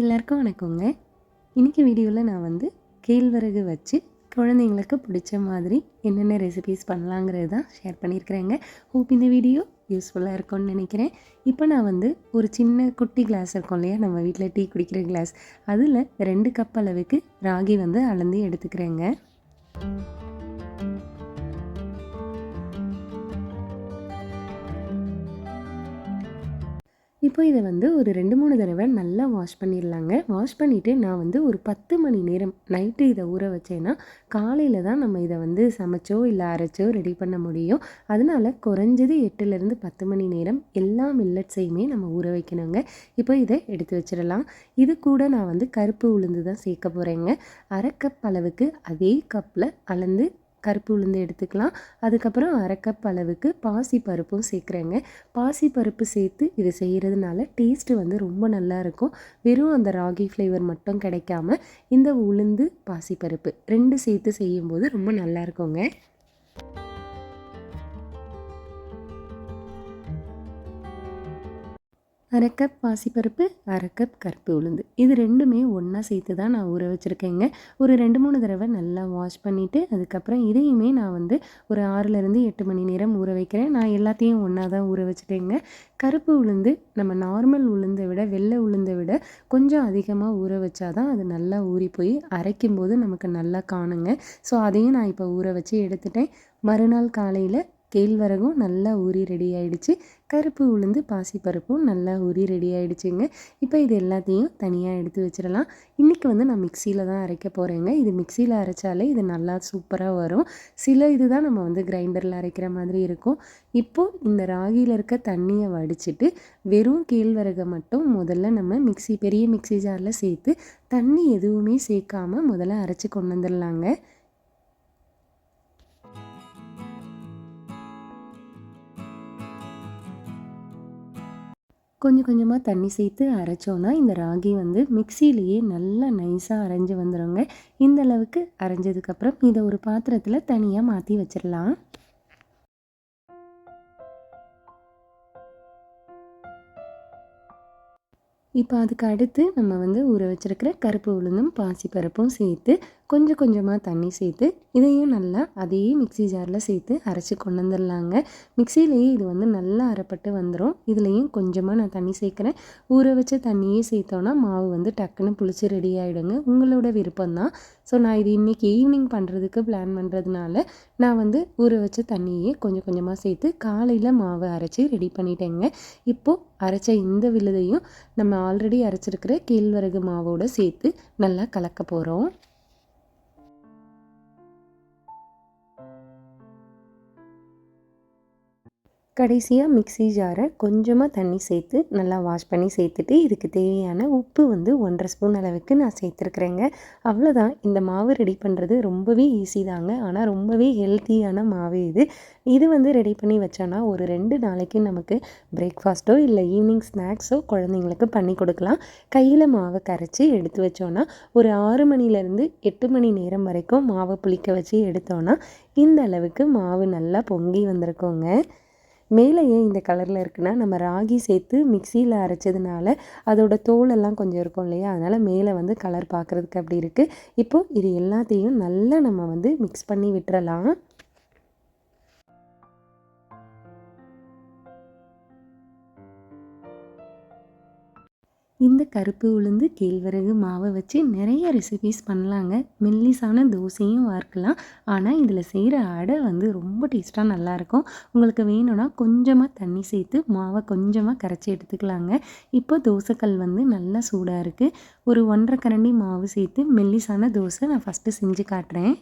எல்லாருக்கும் வணக்கங்க. இன்றைக்கி வீடியோவில் நான் வந்து கேழ்வரகு வச்சு குழந்தைங்களுக்கு பிடிச்ச மாதிரி என்னென்ன ரெசிபீஸ் பண்ணலாங்கிறது தான் ஷேர் பண்ணியிருக்கிறேங்க. ஹோப் இந்த வீடியோ யூஸ்ஃபுல்லாக இருக்கும்னு நினைக்கிறேன். இப்போ நான் வந்து ஒரு சின்ன குட்டி கிளாஸ் இருக்கும் இல்லையா? நம்ம வீட்டில் டீ குடிக்கிற கிளாஸ் அதில் ரெண்டு கப் அளவுக்கு ராகி வந்து அளந்து எடுத்துக்கிறேங்க. இப்போ இதை வந்து ஒரு ரெண்டு மூணு தடவை நல்லா வாஷ் பண்ணிடலாங்க. வாஷ் பண்ணிவிட்டு நான் வந்து ஒரு பத்து மணி நேரம் நைட்டு இதை ஊற வச்சேன்னா காலையில் தான் நம்ம இதை வந்து சமைச்சோ இல்லை அரைச்சோ ரெடி பண்ண முடியும். அதனால குறைஞ்சது எட்டுலேருந்து பத்து மணி நேரம் எல்லா மில்லட்ஸையுமே நம்ம ஊற வைக்கணுங்க. இப்போ இதை எடுத்து வச்சிடலாம். இது கூட நான் வந்து கருப்பு உளுந்து தான் சேர்க்க போகிறேங்க அரை கப் அளவுக்கு அதே கப்பில் அளந்து கருப்பு உளுந்து எடுத்துக்கலாம். அதுக்கப்புறம் அரை கப் அளவுக்கு பாசி பருப்பும் சேர்க்குறேங்க. பாசி பருப்பு சேர்த்து இது செய்கிறதுனால டேஸ்ட்டு வந்து ரொம்ப நல்லா இருக்கும். வெறும் அந்த ராகி ஃப்ளேவர் மட்டும் கிடைக்காம இந்த உளுந்து பாசி பருப்பு ரெண்டு சேர்த்து செய்யும்போது ரொம்ப நல்லா அரை கப் பாசிப்பருப்பு அரை கப் கருப்பு உளுந்து. இது ரெண்டுமே ஒன்றா சேர்த்து தான் நான் ஊற வச்சுருக்கேங்க. ஒரு ரெண்டு மூணு தடவை நல்லா வாஷ் பண்ணிவிட்டு அதுக்கப்புறம் இதையுமே நான் வந்து ஒரு ஆறுலேருந்து எட்டு மணி நேரம் ஊற வைக்கிறேன். நான் எல்லாத்தையும் ஒன்றா தான் ஊற வச்சுட்டேங்க. கருப்பு உளுந்து நம்ம நார்மல் உளுந்தை விட வெள்ளை உளுந்தை விட கொஞ்சம் அதிகமாக ஊற வச்சாதான் அது நல்லா ஊறி போய் அரைக்கும் போது நமக்கு நல்லா காணுங்க. ஸோ அதையும் நான் இப்போ ஊற வச்சு எடுத்துட்டேன். மறுநாள் காலையில் கேழ்வரகும் நல்லா ஊறி ரெடி ஆகிடுச்சு கருப்பு உளுந்து பாசிப்பருப்பும் நல்லா ஊறி ரெடி ஆகிடுச்சுங்க இப்போ இது எல்லாத்தையும் தனியாக எடுத்து வச்சிடலாம். இன்றைக்கி வந்து நான் மிக்சியில் தான் அரைக்க போகிறேங்க இது மிக்சியில் அரைச்சாலே இது நல்லா சூப்பராக வரும். சில இது தான் நம்ம வந்து கிரைண்டரில் அரைக்கிற மாதிரி இருக்கும். இப்போது இந்த ராகியில் இருக்க தண்ணியை வடிச்சிட்டு வெறும் கேழ்வரகை மட்டும் முதல்ல நம்ம மிக்சி பெரிய மிக்சி ஜாரில் சேர்த்து தண்ணி எதுவுமே சேர்க்காம முதல்ல அரைச்சி கொண்டு வந்துடலாங்க. கொஞ்சம் கொஞ்சமாக தண்ணி சேர்த்து அரைச்சோன்னா இந்த ராகி வந்து மிக்சியிலேயே நல்லா நைஸாக அரைஞ்சி வந்துடுங்க இந்த அளவுக்கு அரைஞ்சதுக்கப்புறம் இதை ஒரு பாத்திரத்தில் தனியாக மாற்றி வச்சிடலாம். இப்போ அதுக்கு அடுத்து நம்ம வந்து ஊற வச்சுருக்கிற கருப்பு உளுந்தும் பாசிப்பருப்பும் சேர்த்து கொஞ்சம் கொஞ்சமாக தண்ணி சேர்த்து இதையும் நல்லா அதே மிக்சி ஜாரில் சேர்த்து அரைச்சி கொண்டு வந்துடலாங்க. மிக்சியிலேயே இது வந்து நல்லா அரைப்பட்டு வந்துடும் இதுலேயும் கொஞ்சமாக நான் தண்ணி சேர்க்குறேன். ஊற வச்ச தண்ணியே சேர்த்தோன்னா மாவு வந்து டக்குன்னு புளிச்சு ரெடி ஆகிடுங்க உங்களோட விருப்பம்தான். ஸோ நான் இது இன்றைக்கி ஈவினிங் பண்ணுறதுக்கு பிளான் பண்ணுறதுனால நான் வந்து ஊற வச்ச தண்ணியே கொஞ்சம் கொஞ்சமாக சேர்த்து காலையில் மாவு அரைச்சி ரெடி பண்ணிட்டேங்க. இப்போது அரைச்ச இந்த விழுதையும் நம்ம ஆல்ரெடி அரைச்சிருக்கிற கேழ்வரகு மாவோடு சேர்த்து நல்லா கலக்க போகிறோம் கடைசியாக மிக்சி ஜாரை கொஞ்சமாக தண்ணி சேர்த்து நல்லா வாஷ் பண்ணி சேர்த்துட்டு இதுக்கு தேவையான உப்பு வந்து ஒன்றரை ஸ்பூன் அளவுக்கு நான் சேர்த்துருக்குறேங்க. அவ்வளோதான் இந்த மாவு ரெடி பண்ணுறது ரொம்பவே ஈஸி தாங்க. ஆனால் ரொம்பவே ஹெல்த்தியான மாவு இது. இது வந்து ரெடி பண்ணி வச்சோன்னா ஒரு ரெண்டு நாளைக்கு நமக்கு பிரேக்ஃபாஸ்ட்டோ இல்லை ஈவினிங் ஸ்நாக்ஸோ குழந்தைங்களுக்கு பண்ணி கொடுக்கலாம். கையில் மாவை கரைச்சி எடுத்து வச்சோன்னா ஒரு ஆறு மணிலேருந்து எட்டு மணி நேரம் வரைக்கும் மாவை புளிக்க வச்சு எடுத்தோன்னா இந்த அளவுக்கு மாவு நல்லா பொங்கி வந்திருக்கோங்க. மேலே ஏன் இந்த கலரில் இருக்குன்னா நம்ம ராகி சேர்த்து மிக்சியில் அரைச்சதுனால அதோட தோலெல்லாம் கொஞ்சம் இருக்கும் இல்லையா? அதனால் மேலே வந்து கலர் பார்க்குறதுக்கு அப்படி இருக்குது இப்போது இது எல்லாத்தையும் நல்லா நம்ம வந்து மிக்ஸ் பண்ணி விட்டுறலாம். இந்த கருப்பு உளுந்து கேழ்வரகு மாவை வச்சு நிறைய ரெசிபிஸ் பண்ணலாங்க. மெல்லிசான தோசையும் வார்க்கலாம் ஆனால் இதில் செய்கிற அடை வந்து ரொம்ப டேஸ்ட்டாக நல்லாயிருக்கும். உங்களுக்கு வேணும்னா கொஞ்சமாக தண்ணி சேர்த்து மாவை கொஞ்சமாக கரைச்சி எடுத்துக்கலாங்க. இப்போ தோசைக்கல் வந்து நல்லா சூடாக இருக்குது ஒரு ஒன்றரை கரண்டி மாவு சேர்த்து மெல்லிசான தோசை நான் ஃபஸ்ட்டு செஞ்சு காட்டுறேன்.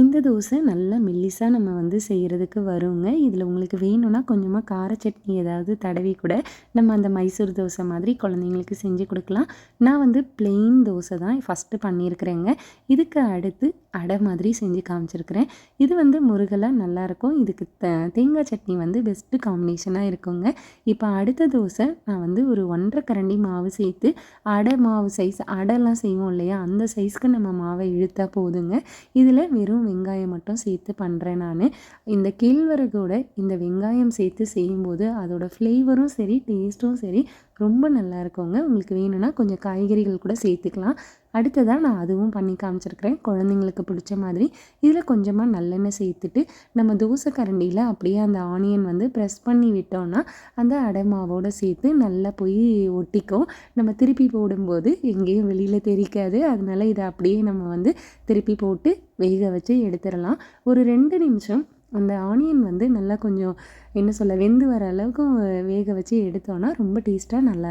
இந்த தோசை நல்லா மெல்லிசாக நம்ம வந்து செய்கிறதுக்கு வருங்க. இதில் உங்களுக்கு வேணும்னா கொஞ்சமாக கார சட்னி ஏதாவது தடவி கூட நம்ம அந்த மைசூர் தோசை மாதிரி குழந்தைங்களுக்கு செஞ்சு கொடுக்கலாம். நான் வந்து பிளெயின் தோசை தான் ஃபஸ்ட்டு பண்ணியிருக்கிறேங்க. இதுக்கு அடுத்து அடை மாதிரி செஞ்சு காமிச்சிருக்கிறேன். இது வந்து முருகலாக நல்லாயிருக்கும் இதுக்கு த தேங்காய் சட்னி வந்து பெஸ்ட்டு காம்பினேஷனாக இருக்குங்க. இப்போ அடுத்த தோசை நான் வந்து ஒரு ஒன்றரை கரண்டி மாவு சேர்த்து அடை மாவு சைஸ் அடைலாம் செய்வோம் இல்லையா? அந்த சைஸ்க்கு நம்ம மாவை இழுத்தா போதுங்க. இதில் வெறும் வெறும் வெங்காயம் மட்டும் சேர்த்து பண்ணுறேன் நான். இந்த கேழ்வரகோட இந்த வெங்காயம் சேர்த்து செய்யும்போது அதோட ஃப்ளேவரும் சரி டேஸ்ட்டும் சரி ரொம்ப நல்லா இருக்குங்க. உங்களுக்கு வேணும்னா கொஞ்சம் காய்கறிகள் கூட சேர்த்துக்கலாம். அடுத்ததாக நான் அதுவும் பண்ணி காமிச்சிருக்கிறேன். குழந்தைங்களுக்கு பிடிச்ச மாதிரி. இதில் கொஞ்சமாக நல்லெண்ணெய் சேர்த்துட்டு நம்ம தோசை கரண்டியில் அப்படியே அந்த ஆனியன் வந்து ப்ரெஸ் பண்ணி விட்டோம்னா அந்த அடை மாவோடு சேர்த்து நல்லா போய் ஒட்டிக்கும். நம்ம திருப்பி போடும்போது எங்கேயும் வெளியில் தெரிக்காது. அதனால இதை அப்படியே நம்ம வந்து திருப்பி போட்டு வேக வச்சு எடுத்துடலாம். ஒரு ரெண்டு நிமிஷம் அந்த ஆனியன் வந்து நல்லா கொஞ்சம் என்ன சொல்ல வெந்து வர அளவுக்கு வேக வச்சு எடுத்தோன்னா ரொம்ப டேஸ்ட்டாக நல்லா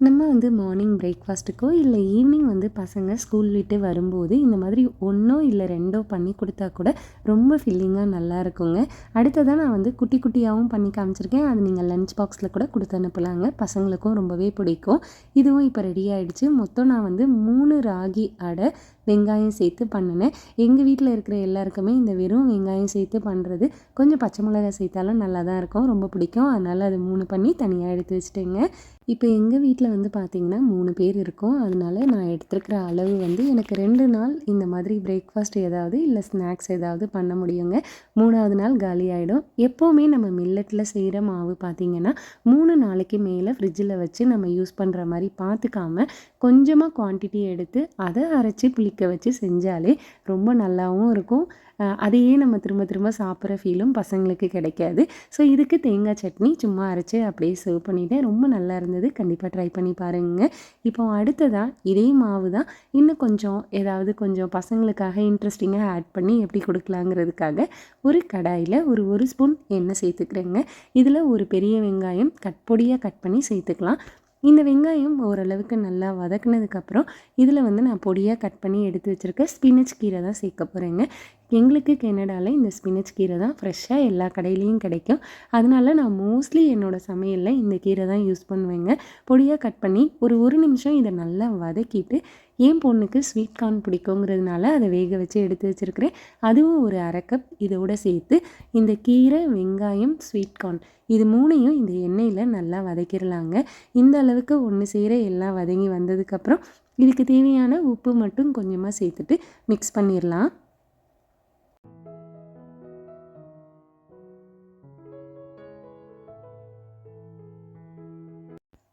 நம்ம வந்து மார்னிங் பிரேக்ஃபாஸ்ட்டுக்கோ இல்லை ஈவினிங் வந்து பசங்க ஸ்கூல் விட்டு வரும்போது இந்த மாதிரி ஒன்றோ இல்லை ரெண்டோ பண்ணி கொடுத்தா கூட ரொம்ப ஃபில்லிங்காக நல்லா இருக்குங்க. அடுத்ததாக நான் வந்து குட்டி குட்டியாகவும் பண்ணி காமிச்சிருக்கேன். அது நீங்கள் லஞ்ச் பாக்ஸில் கூட கொடுத்து அனுப்பலாங்க. பசங்களுக்கும் ரொம்பவே பிடிக்கும். இதுவும் இப்போ ரெடி ஆகிடுச்சு மொத்தம் நான் வந்து மூணு ராகி அடை வெங்காயம் சேர்த்து பண்ணினேன். எங்கள் வீட்டில் இருக்கிற எல்லாருக்குமே இந்த வெறும் வெங்காயம் சேர்த்து பண்ணுறது கொஞ்சம் பச்சை மிளகாய் சேர்த்தாலும் நல்லா தான் இருக்கும் ரொம்ப பிடிக்கும். அதனால் அது மூணு பண்ணி தனியாக எடுத்து வச்சுட்டேங்க. இப்போ எங்கள் வீட்டில் வந்து பார்த்திங்கன்னா மூணு பேர் இருக்கும். அதனால நான் எடுத்துருக்கிற அளவு வந்து எனக்கு ரெண்டு நாள் இந்த மாதிரி பிரேக்ஃபாஸ்ட் ஏதாவது இல்லை ஸ்நாக்ஸ் ஏதாவது பண்ண முடியுங்க. மூணாவது நாள் காலி ஆகிடும் எப்போவுமே நம்ம மில்லட்டில் செய்கிற மாவு பார்த்திங்கன்னா மூணு நாளைக்கு மேலே ஃப்ரிட்ஜில் வச்சு நம்ம யூஸ் பண்ணுற மாதிரி பார்த்துக்காம கொஞ்சமாக குவான்டிட்டி எடுத்து அதை அரைச்சி புளிக்க வச்சு செஞ்சாலே ரொம்ப நல்லாவும் இருக்கும். அதையே நம்ம திரும்ப திரும்ப சாப்பிட்ற ஃபீலும் பசங்களுக்கு கிடைக்காது. ஸோ இதுக்கு தேங்காய் சட்னி சும்மா அரைச்சி அப்படியே சர்வ் பண்ணிவிட்டேன் ரொம்ப நல்லா இருந்தது. கண்டிப்பாக ட்ரை பண்ணி பாருங்கள் இப்போ அடுத்ததாக இதே மாவு தான் இன்னும் கொஞ்சம் ஏதாவது கொஞ்சம் பசங்களுக்காக இன்ட்ரெஸ்டிங்காக ஆட் பண்ணி எப்படி கொடுக்கலாங்கிறதுக்காக ஒரு கடாயில் ஒரு ஒரு ஸ்பூன் எண்ணெய் சேர்த்துக்கிறேங்க. இதில் ஒரு பெரிய வெங்காயம் கட் பொடியாக கட் பண்ணி சேர்த்துக்கலாம். இந்த வெங்காயம் ஓரளவுக்கு நல்லா வதக்குனதுக்கப்புறம் இதில் வந்து நான் பொடியாக கட் பண்ணி எடுத்து வச்சுருக்கேன் ஸ்பினச் கீரை தான் சேர்க்க போகிறேங்க எங்களுக்கு கெனடாவில் இந்த ஸ்பினச் கீரை தான் ஃப்ரெஷ்ஷாக எல்லா கடையிலையும் கிடைக்கும். அதனால நான் மோஸ்ட்லி என்னோடய சமையலில் இந்த கீரை தான் யூஸ் பண்ணுவேங்க. பொடியாக கட் பண்ணி ஒரு ஒரு நிமிஷம் இதை நல்லா வதக்கிட்டு என் பொண்ணுக்கு ஸ்வீட் கார்ன் பிடிக்குங்கிறதுனால அதை வேக வச்சு எடுத்து வச்சுருக்கிறேன். அதுவும் ஒரு அரை கப் இதோட சேர்த்து இந்த கீரை வெங்காயம் ஸ்வீட் கார்ன் இது மூணையும் இந்த எண்ணெயில் நல்லா வதக்கிடலாங்க இந்த அளவுக்கு ஒன்று செய்கிற எல்லாம் வதங்கி வந்ததுக்கப்புறம் இதுக்கு தேவையான உப்பு மட்டும் கொஞ்சமாக சேர்த்துட்டு மிக்ஸ் பண்ணிடலாம்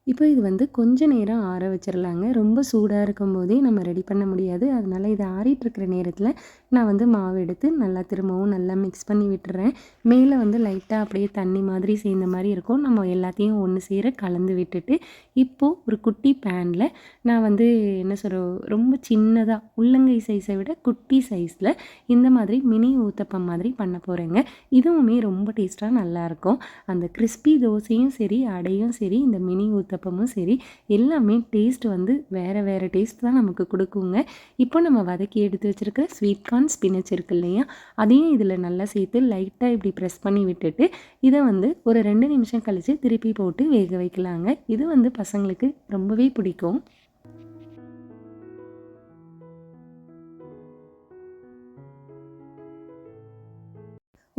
இப்போ இது வந்து கொஞ்ச நேரம் ஆற வச்சிடலாங்க ரொம்ப சூடாக இருக்கும்போதே நம்ம ரெடி பண்ண முடியாது. அதனால் இது ஆறிட்டுருக்கிற நேரத்தில் நான் வந்து மாவு எடுத்து நல்லா திரும்பவும் நல்லா மிக்ஸ் பண்ணி விட்டுறேன். மேலே வந்து லைட்டாக அப்படியே தண்ணி மாதிரி சேர்ந்த மாதிரி இருக்கும். நம்ம எல்லாத்தையும் ஒன்று சேர கலந்து விட்டுட்டு இப்போது ஒரு குட்டி பேனில் நான் வந்து என்ன சொல்கிற ரொம்ப சின்னதாக உள்ளங்கை சைஸை விட குட்டி சைஸில் இந்த மாதிரி மினி ஊத்தப்பம் மாதிரி பண்ண போகிறேங்க இதுவுமே ரொம்ப டேஸ்ட்டாக நல்லாயிருக்கும் அந்த கிறிஸ்பி தோசையும் சரி அடையும் சரி இந்த மினி ஊத்தப்பமும் சரி எல்லாமே டேஸ்ட் வந்து வேறு வேறு டேஸ்ட் தான் நமக்கு கொடுக்குங்க. இப்போ நம்ம வதக்கி எடுத்து வச்சுருக்க ஸ்வீட் கார்ன் ஸ்பினச் இருக்கு இல்லையா? அதையும் இதில் நல்லா சேர்த்து லைட்டாக இப்படி ப்ரெஸ் பண்ணி விட்டுட்டு இதை வந்து ஒரு ரெண்டு நிமிஷம் கழித்து திருப்பி போட்டு வேக வைக்கலாங்க. இது வந்து பசங்களுக்கு ரொம்பவே பிடிக்கும்.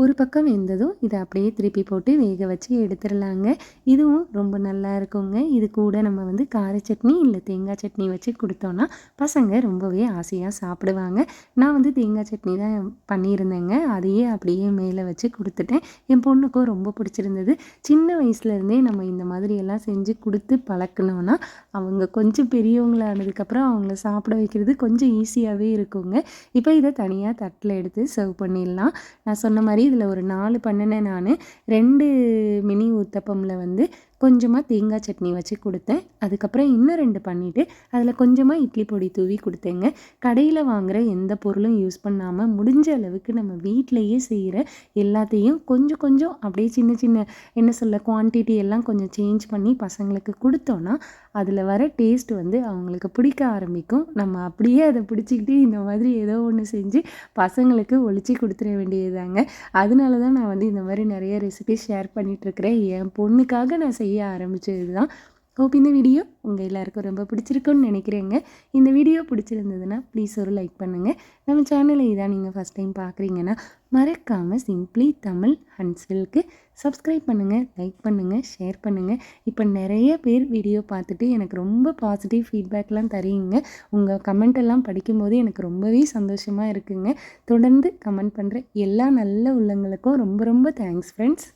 ஒரு பக்கம் வெந்ததும் இதை அப்படியே திருப்பி போட்டு வேக வச்சு எடுத்துடலாங்க. இதுவும் ரொம்ப நல்லா இருக்குங்க. இது கூட நம்ம வந்து கார சட்னி இல்லை தேங்காய் சட்னி வச்சு கொடுத்தோன்னா பசங்க ரொம்பவே ஆசையாக சாப்பிடுவாங்க. நான் வந்து தேங்காய் சட்னி தான் பண்ணியிருந்தேங்க. அதையே அப்படியே மேலே வச்சு கொடுத்துட்டேன். என் பொண்ணுக்கும் ரொம்ப பிடிச்சிருந்தது. சின்ன வயசுலேருந்தே நம்ம இந்த மாதிரி எல்லாம் செஞ்சு கொடுத்து பழக்கணும்னா அவங்க கொஞ்சம் பெரியவங்களானதுக்கப்புறம் அவங்கள சாப்பிட வைக்கிறது கொஞ்சம் ஈஸியாகவே இருக்குங்க. இப்போ இதை தனியாக தட்டில் எடுத்து சர்வ் பண்ணிடலாம். நான் சொன்ன மாதிரி இதில் ஒரு நாலு பண்ணினேன் நான். ரெண்டு மினி ஊத்தப்பமில் வந்து கொஞ்சமாக தேங்காய் சட்னி வச்சு கொடுத்தேன். அதுக்கப்புறம் இன்னும் ரெண்டு பண்ணிவிட்டு அதில் கொஞ்சமாக இட்லி பொடி தூவி கொடுத்தேங்க. கடையில் வாங்குகிற எந்த பொருளும் யூஸ் பண்ணாமல் முடிஞ்ச அளவுக்கு நம்ம வீட்டிலையே செய்கிற எல்லாத்தையும் கொஞ்சம் கொஞ்சம் அப்படியே சின்ன சின்ன என்ன சொல்ல குவான்டிட்டி எல்லாம் கொஞ்சம் சேஞ்ச் பண்ணி பசங்களுக்கு கொடுத்தோன்னா அதில் வர டேஸ்ட் வந்து அவங்களுக்கு பிடிக்க ஆரம்பிக்கும். நம்ம அப்படியே அதை பிடிச்சிக்கிட்டு இந்த மாதிரி ஏதோ ஒன்று செஞ்சு பசங்களுக்கு ஒழிச்சு கொடுத்துட வேண்டியதாங்க அதனால தான் நான் வந்து இந்த மாதிரி நிறைய ரெசிபி ஷேர் பண்ணிகிட்ருக்கிறேன் என் பொண்ணுக்காக நான் செய்ய ஆரம்பித்தது தான் ஹோப் இந்த வீடியோ உங்கள் எல்லாருக்கும் ரொம்ப பிடிச்சிருக்குன்னு நினைக்கிறேங்க. இந்த வீடியோ பிடிச்சிருந்ததுன்னா ப்ளீஸ் ஒரு லைக் பண்ணுங்கள் நம்ம சேனலை இதான் நீங்கள் ஃபஸ்ட் டைம் பார்க்குறீங்கன்னா மறக்காமல் சிம்ப்ளி தமிழ் ஹன்ஸ்வில்க்கு சப்ஸ்கிரைப் பண்ணுங்கள் லைக் பண்ணுங்கள் ஷேர் பண்ணுங்கள் இப்போ நிறைய பேர் வீடியோ பார்த்துட்டு எனக்கு ரொம்ப பாசிட்டிவ் ஃபீட்பேக்லாம் தரீங்க. உங்கள் கமெண்ட் எல்லாம் படிக்கும்போது எனக்கு ரொம்பவே சந்தோஷமாக இருக்குங்க. தொடர்ந்து கமெண்ட் பண்ணுற எல்லா நல்ல உள்ளங்களுக்கும் ரொம்ப ரொம்ப தேங்க்ஸ் ஃப்ரெண்ட்ஸ்